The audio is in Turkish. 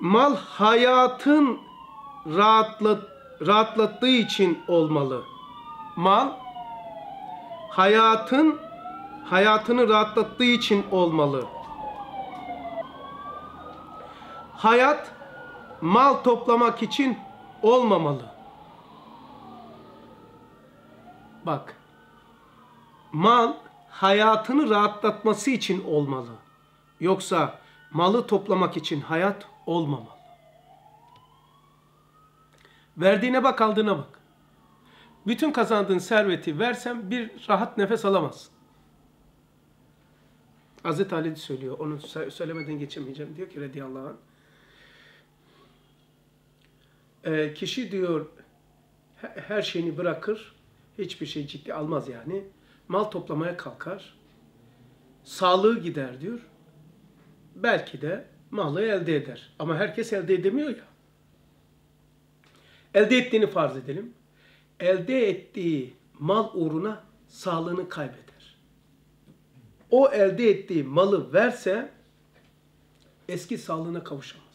Mal hayatın rahatlat, rahatlattığı için olmalı. Mal hayatın hayatını rahatlattığı için olmalı. Hayat mal toplamak için olmamalı. Bak. Mal hayatını rahatlatması için olmalı. Yoksa malı toplamak için hayat olmamalı. Verdiğine bak, aldığına bak. Bütün kazandığın serveti versem bir rahat nefes alamazsın. Hazreti Ali söylüyor. Onu sö- söylemeden geçemeyeceğim. Diyor ki radıyallahu anh. Ee, kişi diyor he- her şeyini bırakır. Hiçbir şey ciddi almaz yani. Mal toplamaya kalkar. Sağlığı gider diyor. Belki de malı elde eder. Ama herkes elde edemiyor ya. Elde ettiğini farz edelim. Elde ettiği mal uğruna sağlığını kaybeder. O elde ettiği malı verse eski sağlığına kavuşamaz.